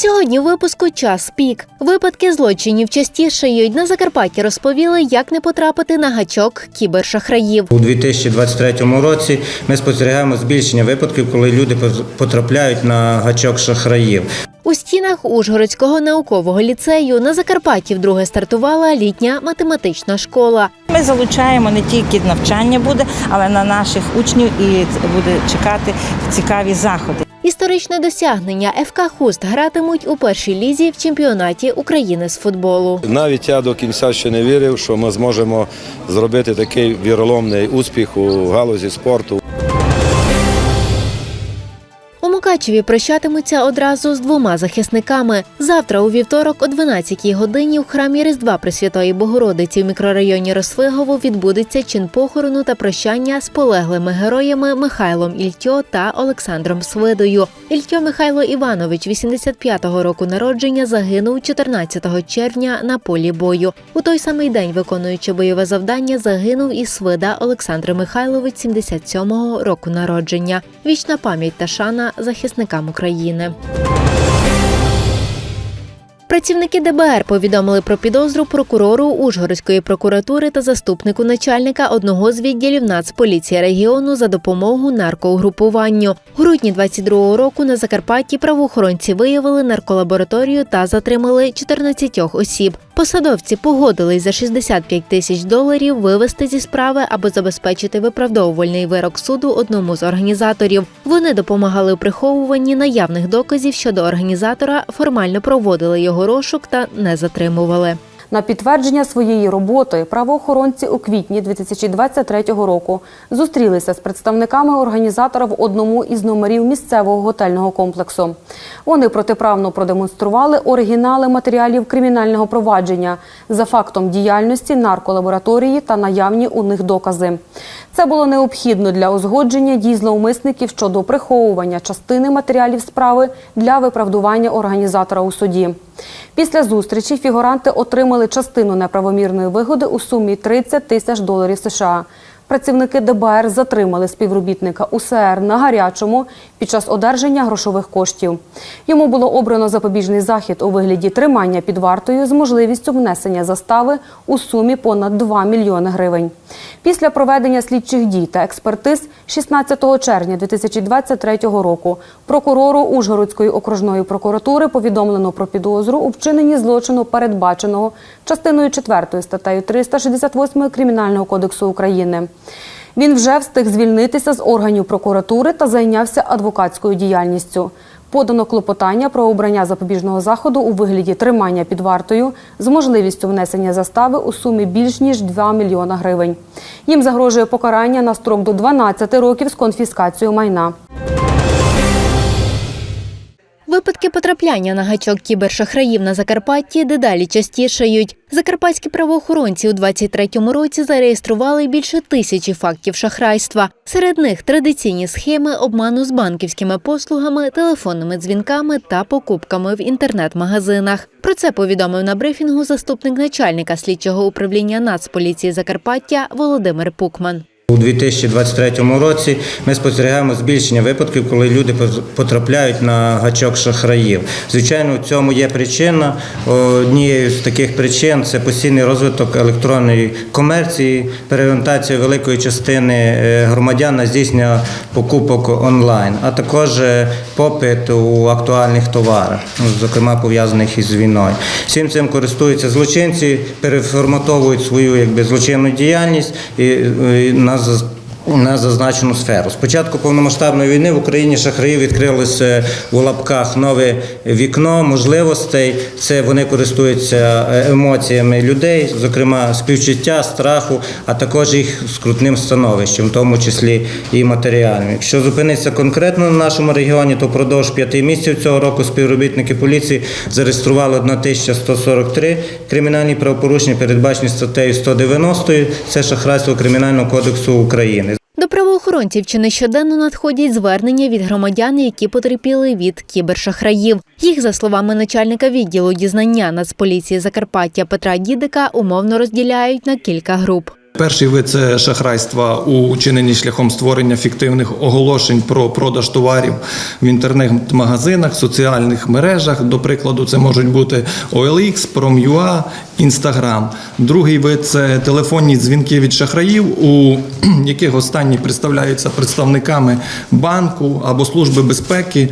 Сьогодні у випуску час пік. Випадки злочинів частішають. На Закарпатті розповіли, як не потрапити на гачок кібершахраїв. У 2023 році ми спостерігаємо збільшення випадків, коли люди потрапляють на гачок шахраїв. У стінах Ужгородського наукового ліцею на Закарпатті вдруге стартувала літня математична школа. Ми залучаємо не тільки навчання буде, але на наших учнів і буде чекати цікаві заходи. Історичне досягнення ФК Хуст гратимуть у першій лізі в чемпіонаті України з футболу. Навіть я до кінця ще не вірив, що ми зможемо зробити такий віроломний успіх у галузі спорту. Мукачеві прощатимуться одразу з двома захисниками. Завтра, у вівторок, о 12-й годині, в храмі Різдва Пресвятої Богородиці в мікрорайоні Росвигово відбудеться чин похорону та прощання з полеглими героями Михайлом Ільтьо та Олександром Свидою. Ільтьо Михайло Іванович, 85-го року народження, загинув 14 червня на полі бою. У той самий день, виконуючи бойове завдання, загинув і Свида Олександр Михайлович, 77-го року народження. Вічна пам'ять та шана захисникам України. Працівники ДБР повідомили про підозру прокурору Ужгородської прокуратури та заступнику начальника одного з відділів Нацполіції регіону за допомогу наркоугрупуванню. У грудні 22-го року на Закарпатті правоохоронці виявили нарколабораторію та затримали 14 осіб. Посадовці погодились за 65 тисяч доларів вивести зі справи або забезпечити виправдовувальний вирок суду одному з організаторів. Вони допомагали у приховуванні наявних доказів щодо організатора, формально проводили його розшук та не затримували. На підтвердження своєї роботи правоохоронці у квітні 2023 року зустрілися з представниками організатора в одному із номерів місцевого готельного комплексу. Вони протиправно продемонстрували оригінали матеріалів кримінального провадження за фактом діяльності нарколабораторії та наявні у них докази. Це було необхідно для узгодження дій зловмисників щодо приховування частини матеріалів справи для виправдування організатора у суді. Після зустрічі фігуранти отримали частину неправомірної вигоди у сумі 30 тисяч доларів США. Працівники ДБР затримали співробітника УСР на гарячому під час одержання грошових коштів. Йому було обрано запобіжний захід у вигляді тримання під вартою з можливістю внесення застави у сумі понад 2 мільйони гривень. Після проведення слідчих дій та експертиз 16 червня 2023 року прокурору Ужгородської окружної прокуратури повідомлено про підозру у вчиненні злочину, передбаченого частиною 4 статтею 368 Кримінального кодексу України. Він вже встиг звільнитися з органів прокуратури та зайнявся адвокатською діяльністю. Подано клопотання про обрання запобіжного заходу у вигляді тримання під вартою з можливістю внесення застави у сумі більш ніж 2 мільйона гривень. Їм загрожує покарання на строк до 12 років з конфіскацією майна. Випадки потрапляння на гачок кібершахраїв на Закарпатті дедалі частішають. Закарпатські правоохоронці у 23-му році зареєстрували більше тисячі фактів шахрайства. Серед них традиційні схеми обману з банківськими послугами, телефонними дзвінками та покупками в інтернет-магазинах. Про це повідомив на брифінгу заступник начальника слідчого управління Нацполіції Закарпаття Володимир Пукман. У 2023 році ми спостерігаємо збільшення випадків, коли люди потрапляють на гачок шахраїв. Звичайно, в цьому є причина. Однією з таких причин це постійний розвиток електронної комерції, переорієнтація великої частини громадян на здійснення покупок онлайн, а також попит у актуальних товарах, зокрема пов'язаних із війною. Всім цим користуються злочинці, переформатовують свою якби злочинну діяльність і на houses на зазначену сферу. Спочатку повномасштабної війни в Україні шахраї відкрилося у лапках нове вікно можливостей. Це вони користуються емоціями людей, зокрема співчуття, страху, а також їх скрутним становищем, в тому числі і матеріальним. Якщо зупинитися конкретно на нашому регіоні, то впродовж п'яти місяців цього року співробітники поліції зареєстрували 1143 кримінальні правопорушення, передбачені статтею 190. Це шахрайство Кримінального кодексу України. До правоохоронців чи не щоденно надходять звернення від громадян, які потерпіли від кібершахраїв. Їх, за словами начальника відділу дізнання Нацполіції Закарпаття Петра Дідика, умовно розділяють на кілька груп. Перший вид це шахрайства у чиненні шляхом створення фіктивних оголошень про продаж товарів в інтернет-магазинах, соціальних мережах. До прикладу, це можуть бути OLX, Prom.ua, Instagram. Другий вид це телефонні дзвінки від шахраїв, у яких останні представляються представниками банку або служби безпеки.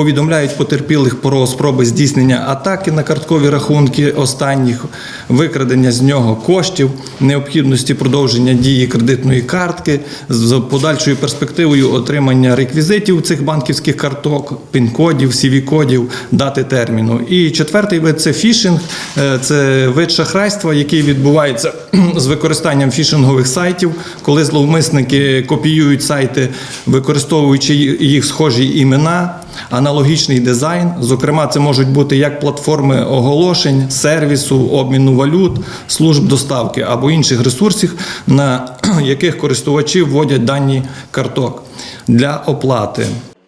Повідомляють потерпілих про спроби здійснення атаки на карткові рахунки останніх, викрадення з нього коштів, необхідності продовження дії кредитної картки з подальшою перспективою отримання реквізитів цих банківських карток, пін-кодів, CV-кодів, дати терміну. І четвертий вид це фішинг, Е, це вид шахрайства, який відбувається з використанням фішингових сайтів, коли зловмисники копіюють сайти, використовуючи їх схожі імена аналогічний дизайн. Зокрема, це можуть бути як платформи оголошень, сервісу, обміну валют, служб доставки або інших ресурсів, на яких користувачі вводять дані карток для оплати.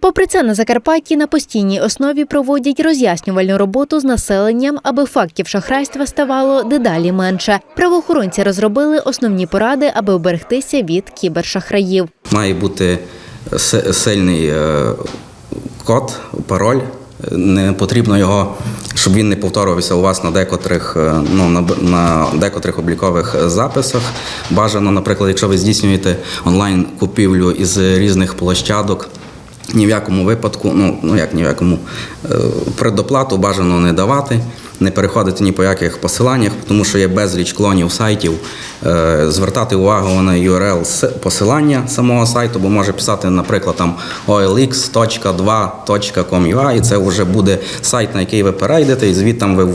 Попри це, на Закарпатті на постійній основі проводять роз'яснювальну роботу з населенням, аби фактів шахрайства ставало дедалі менше. Правоохоронці розробили основні поради, аби оберегтися від кібершахраїв. Має бути си- сильний е, код, пароль. Не потрібно його, щоб він не повторювався у вас на декотрих, е, ну, на, на декотрих облікових записах. Бажано, наприклад, якщо ви здійснюєте онлайн купівлю із різних площадок, ні в якому випадку, ну, ну як ні в якому, е, предоплату бажано не давати, не переходити ні по яких посиланнях, тому що є безліч клонів сайтів. Е, Звертати увагу на URL посилання самого сайту, бо може писати, наприклад, там olx.2.com.ua, і це вже буде сайт, на який ви перейдете, і звідти ви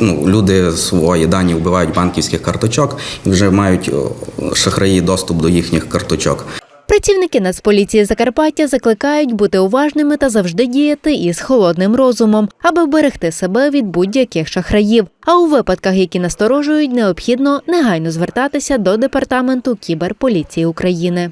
ну, люди свої дані вбивають банківських карточок і вже мають шахраї доступ до їхніх карточок. Працівники Нацполіції Закарпаття закликають бути уважними та завжди діяти із холодним розумом, аби вберегти себе від будь-яких шахраїв. А у випадках, які насторожують, необхідно негайно звертатися до департаменту кіберполіції України.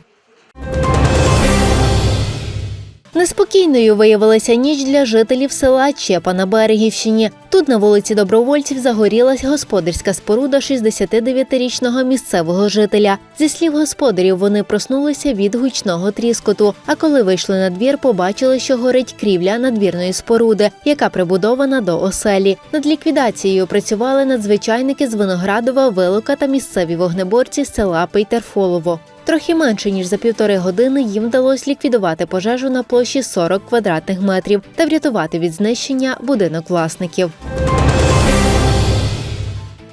Неспокійною виявилася ніч для жителів села Чепа на Берегівщині. Тут на вулиці Добровольців загорілась господарська споруда 69-річного місцевого жителя. Зі слів господарів, вони проснулися від гучного тріскоту. А коли вийшли на двір, побачили, що горить крівля надвірної споруди, яка прибудована до оселі. Над ліквідацією працювали надзвичайники з Виноградова, Вилока та місцеві вогнеборці з села Пейтерфолово. Трохи менше ніж за півтори години їм вдалося ліквідувати пожежу на площі 40 квадратних метрів та врятувати від знищення будинок власників.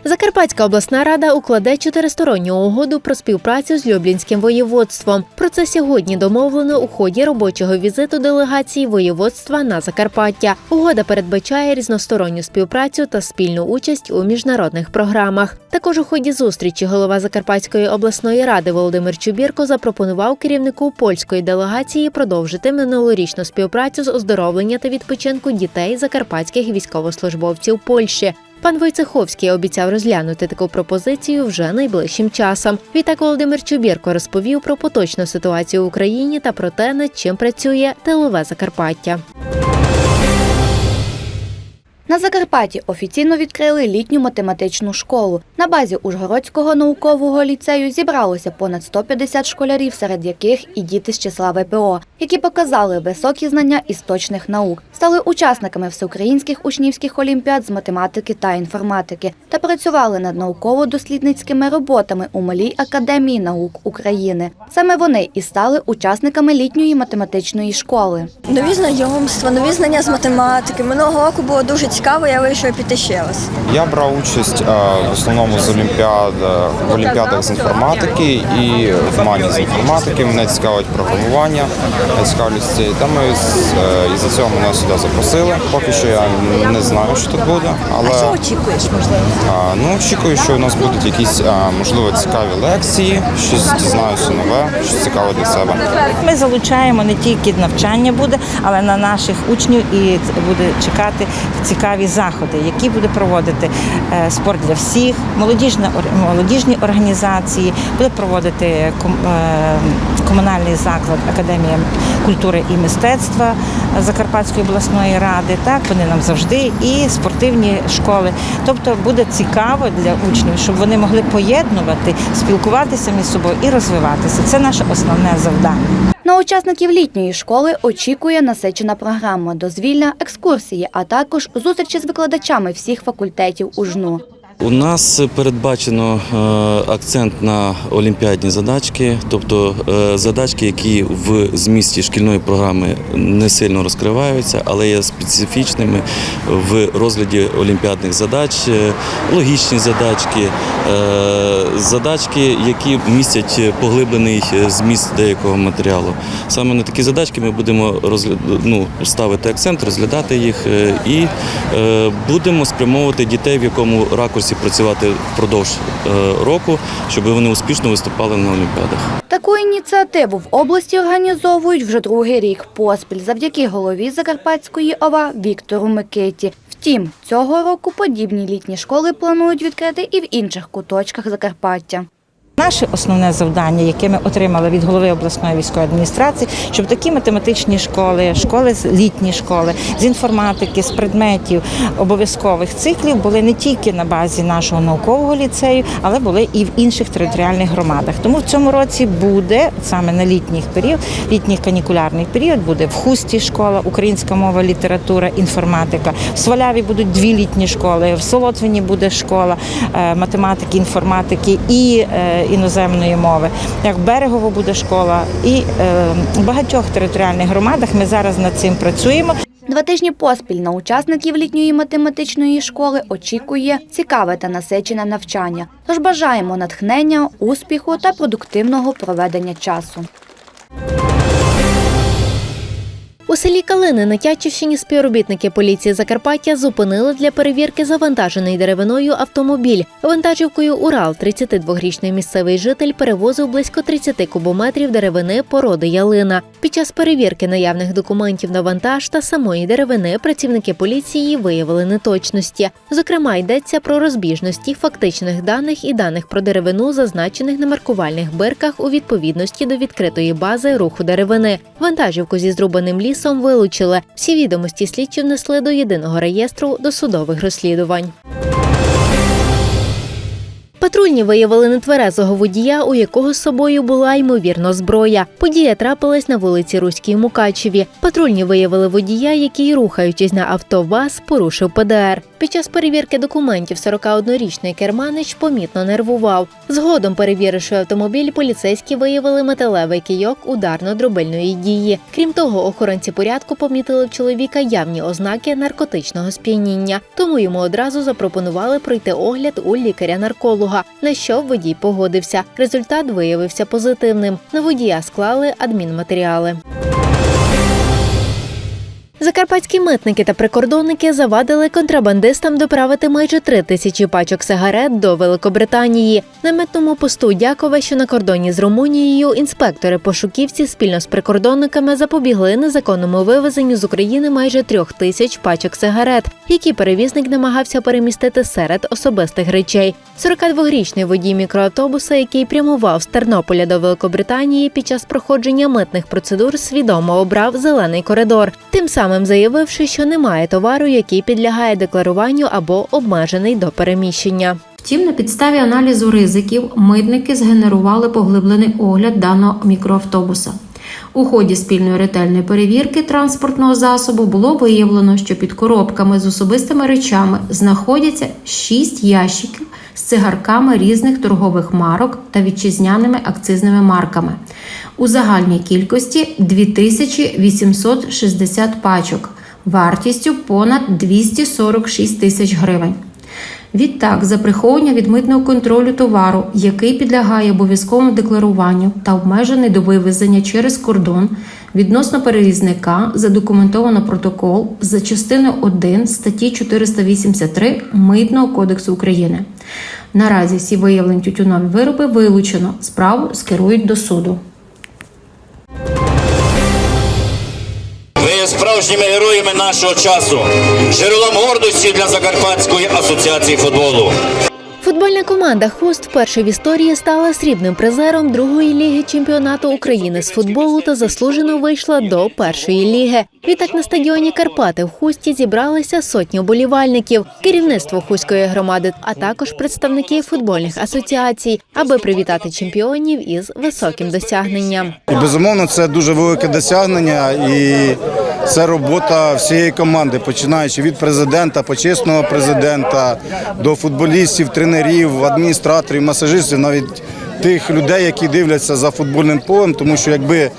Закарпатська обласна рада укладе чотиристоронню угоду про співпрацю з Люблінським воєводством. Про це сьогодні домовлено у ході робочого візиту делегації воєводства на Закарпаття. Угода передбачає різносторонню співпрацю та спільну участь у міжнародних програмах. Також у ході зустрічі голова Закарпатської обласної ради Володимир Чубірко запропонував керівнику польської делегації продовжити минулорічну співпрацю з оздоровлення та відпочинку дітей закарпатських військовослужбовців Польщі. Пан Войцеховський обіцяв розглянути таку пропозицію вже найближчим часом. Відтак Володимир Чубірко розповів про поточну ситуацію в Україні та про те, над чим працює тилове Закарпаття. На Закарпатті офіційно відкрили літню математичну школу. На базі Ужгородського наукового ліцею зібралося понад 150 школярів, серед яких і діти з числа ВПО, які показали високі знання із точних наук, стали учасниками всеукраїнських учнівських олімпіад з математики та інформатики та працювали над науково-дослідницькими роботами у Малій академії наук України. Саме вони і стали учасниками літньої математичної школи. Нові знайомства, нові знання з математики. Минулого року було дуже цікаво, я вирішила піти ще раз. Я брав участь е, в основному з олімпіад в олімпіадах з інформатики і в мані з інформатики. Мене цікавить програмування, я цікавлюсь цією темою. з- е, І за цього мене сюди запросили. Поки що я не знаю, що тут буде, але Що очікуєш, можливо? а, ну очікую, що у нас будуть якісь а, можливо цікаві лекції, щось дізнаюся нове, щось цікаве для себе. Ми залучаємо не тільки навчання буде, але на наших учнів і буде чекати цікаві заходи, які буде проводити е, спорт для всіх, молодіжна молодіжні організації, буде проводити е, комунальний заклад Академія культури і мистецтва, Закарпатської обласної ради. Так вони нам завжди і спортивні школи. Тобто буде цікаво для учнів, щоб вони могли поєднувати, спілкуватися між собою і розвиватися. Це наше основне завдання. На учасників літньої школи очікує насичена програма, дозвілля, екскурсії, а також зустрічі з викладачами всіх факультетів УЖНУ. У нас передбачено е, акцент на олімпіадні задачки, тобто е, задачки, які в змісті шкільної програми не сильно розкриваються, але є специфічними в розгляді олімпіадних задач, е, логічні задачки, задачки, які містять поглиблений зміст деякого матеріалу. Саме на такі задачки ми будемо ну, ставити акцент, розглядати їх і будемо спрямовувати дітей, в якому ракурсі працювати впродовж е, року, щоб вони успішно виступали на олімпіадах. Таку ініціативу в області організовують вже другий рік поспіль завдяки голові Закарпатської ОВА Віктору Микиті. Втім, цього року подібні літні школи планують відкрити і в інших куточках Закарпаття. Наше основне завдання, яке ми отримали від голови обласної військової адміністрації, щоб такі математичні школи, школи з- літні школи з інформатики, з предметів обов'язкових циклів були не тільки на базі нашого наукового ліцею, але були і в інших територіальних громадах. Тому в цьому році буде саме на літній період, літній канікулярний період буде в Хусті школа, українська мова, література, інформатика. В Сваляві будуть дві літні школи, в Солотвині буде школа е, математики, інформатики і е, іноземної мови. Як Берегово буде школа, і е, в багатьох територіальних громадах ми зараз над цим працюємо. Два тижні поспіль на учасників літньої математичної школи очікує цікаве та насичене навчання. Тож бажаємо натхнення, успіху та продуктивного проведення часу. Селі Калини на Тячівщині співробітники поліції Закарпаття зупинили для перевірки завантажений деревиною автомобіль. Вантажівкою Урал 32-річний місцевий житель перевозив близько 30 кубометрів деревини породи ялина. Під час перевірки наявних документів на вантаж та самої деревини працівники поліції виявили неточності. Зокрема, йдеться про розбіжності фактичних даних і даних про деревину, зазначених на маркувальних бирках у відповідності до відкритої бази руху деревини. Вантажівку зі зрубаним лісом вилучили. Всі відомості слідчі внесли до єдиного реєстру досудових розслідувань. Патрульні виявили нетверезого водія, у якого з собою була ймовірно зброя. Подія трапилась на вулиці Руській Мукачеві. Патрульні виявили водія, який, рухаючись на авто ВАЗ, порушив ПДР. Під час перевірки документів 41-річний керманич помітно нервував. Згодом, перевіривши автомобіль, поліцейські виявили металевий кийок ударно-дробильної дії. Крім того, охоронці порядку помітили в чоловіка явні ознаки наркотичного сп'яніння. Тому йому одразу запропонували пройти огляд у лікаря-нарколога, на що водій погодився. Результат виявився позитивним. На водія склали адмінматеріали. Закарпатські митники та прикордонники завадили контрабандистам доправити майже три тисячі пачок сигарет до Великобританії. На митному посту Дякове, що на кордоні з Румунією, інспектори пошуківці спільно з прикордонниками запобігли незаконному вивезенню з України майже трьох тисяч пачок сигарет, які перевізник намагався перемістити серед особистих речей. 42-річний водій мікроавтобуса, який прямував з Тернополя до Великобританії під час проходження митних процедур, свідомо обрав зелений коридор, тим самим заявивши, що немає товару, який підлягає декларуванню або обмежений до переміщення. Втім, на підставі аналізу ризиків митники згенерували поглиблений огляд даного мікроавтобуса. У ході спільної ретельної перевірки транспортного засобу було виявлено, що під коробками з особистими речами знаходяться 6 ящиків з цигарками різних торгових марок та вітчизняними акцизними марками. У загальній кількості 2860 пачок вартістю понад 246 тисяч гривень. Відтак, за приховування від митного контролю товару, який підлягає обов'язковому декларуванню та обмежений до вивезення через кордон, відносно перевізника задокументовано протокол за частиною 1 статті 483 Митного кодексу України. Наразі всі виявлені тютюнові вироби вилучено. Справу скерують до суду. Є справжніми героями нашого часу, джерелом гордості для Закарпатської асоціації футболу. Футбольна команда Хуст вперше в історії стала срібним призером другої ліги чемпіонату України з футболу та заслужено вийшла до першої ліги. Відтак на стадіоні Карпати в Хусті зібралися сотні вболівальників, керівництво хуської громади, а також представники футбольних асоціацій, аби привітати чемпіонів із високим досягненням. І безумовно, це дуже велике досягнення, і це робота всієї команди, починаючи від президента, почесного президента до футболістів, тренерів, адміністраторів, масажистів, навіть тих людей, які дивляться за футбольним полем, тому що якби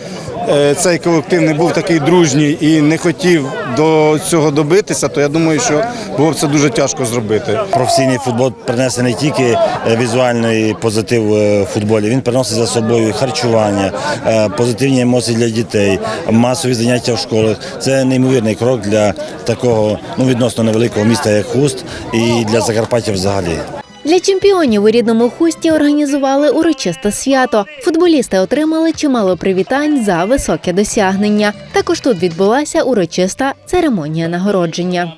цей колектив не був такий дружній і не хотів до цього добитися, то я думаю, що було б це дуже тяжко зробити. Професійний футбол принесе не тільки е, візуальний позитив е, футболі, він приносить за собою харчування, е, позитивні емоції для дітей, масові заняття в школах. Це неймовірний крок для такого ну відносно невеликого міста, як Хуст, і для Закарпаття взагалі. Для чемпіонів у рідному хусті організували урочисте свято. Футболісти отримали чимало привітань за високе досягнення. Також тут відбулася урочиста церемонія нагородження.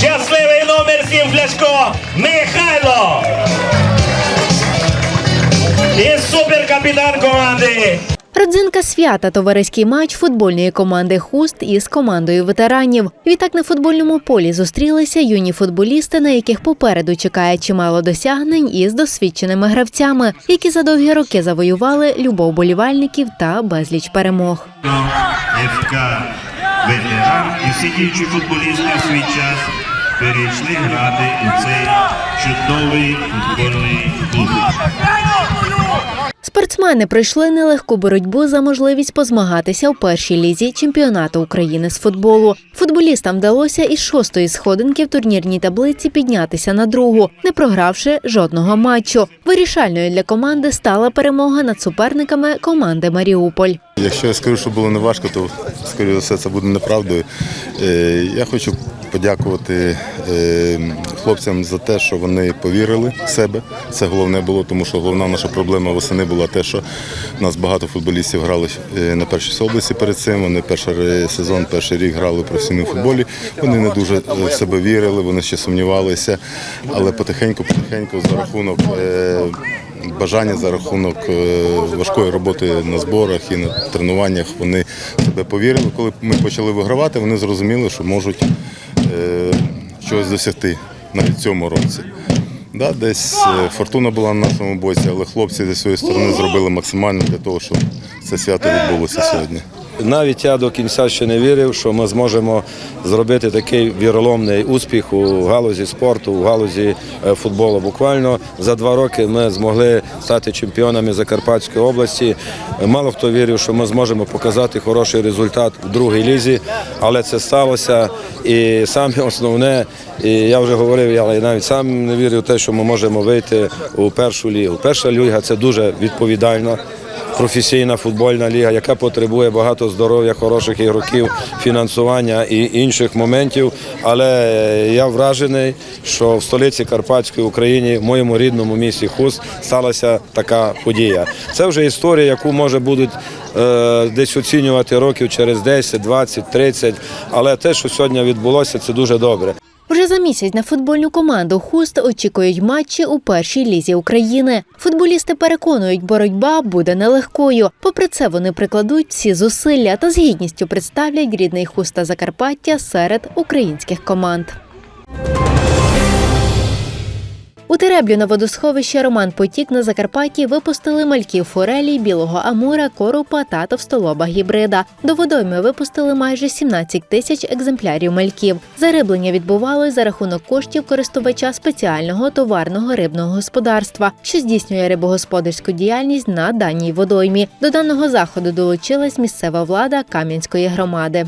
Щасливий номер 7 Фляшко Михайло. І суперкапітан команди. Родзинка свята товариський матч футбольної команди Хуст із командою ветеранів. Відтак на футбольному полі зустрілися юні футболісти, на яких попереду чекає чимало досягнень із досвідченими гравцями, які за довгі роки завоювали любов болівальників та безліч перемог. ФК ветеран і всі діючі футболісти в свій час перейшли грати у цей чудовий футбольний клуб. Спортсмени пройшли нелегку боротьбу за можливість позмагатися у першій лізі чемпіонату України з футболу. Футболістам вдалося із шостої сходинки в турнірній таблиці піднятися на другу, не програвши жодного матчу. Вирішальною для команди стала перемога над суперниками команди Маріуполь. Якщо я скажу, що було неважко, то скоріше за все це буде неправдою. Е, Я хочу подякувати е, хлопцям за те, що вони повірили в себе. Це головне було, тому що головна наша проблема восени була те, що у нас багато футболістів грали е, на першій області перед цим. Вони перший сезон, перший рік грали в професійному футболі. Вони не дуже в себе вірили, вони ще сумнівалися, але потихеньку, потихеньку за рахунок. Бажання за рахунок е, важкої роботи на зборах і на тренуваннях вони себе повірили. Коли ми почали вигравати, вони зрозуміли, що можуть е, щось досягти навіть цьому році. Да, десь е, фортуна була на нашому боці, але хлопці зі своєї сторони зробили максимально для того, щоб це свято відбулося сьогодні. Навіть я до кінця ще не вірив, що ми зможемо зробити такий віроломний успіх у галузі спорту, у галузі е, футболу. Буквально за два роки ми змогли стати чемпіонами Закарпатської області. Мало хто вірив, що ми зможемо показати хороший результат в другій лізі, але це сталося. І саме основне, і я вже говорив, я навіть сам не вірив те, що ми можемо вийти у першу лігу. Перша ліга це дуже відповідально професійна футбольна ліга, яка потребує багато здоров'я, хороших ігроків, фінансування і інших моментів. Але я вражений, що в столиці Карпатської України, в моєму рідному місті Хуст, сталася така подія. Це вже історія, яку може будуть е, десь оцінювати років через 10, 20, 30. Але те, що сьогодні відбулося, це дуже добре. Вже за місяць на футбольну команду Хуст очікують матчі у першій лізі України. Футболісти переконують, боротьба буде нелегкою. Попри це, вони прикладуть всі зусилля та з гідністю представлять рідний Хуста Закарпаття серед українських команд. У Тереблю на водосховище Роман Потік на Закарпатті випустили мальків форелі, білого амура, коропа та товстолоба гібрида. До водойми випустили майже 17 тисяч екземплярів мальків. Зариблення відбувалось за рахунок коштів користувача спеціального товарного рибного господарства, що здійснює рибогосподарську діяльність на даній водоймі. До даного заходу долучилась місцева влада Кам'янської громади.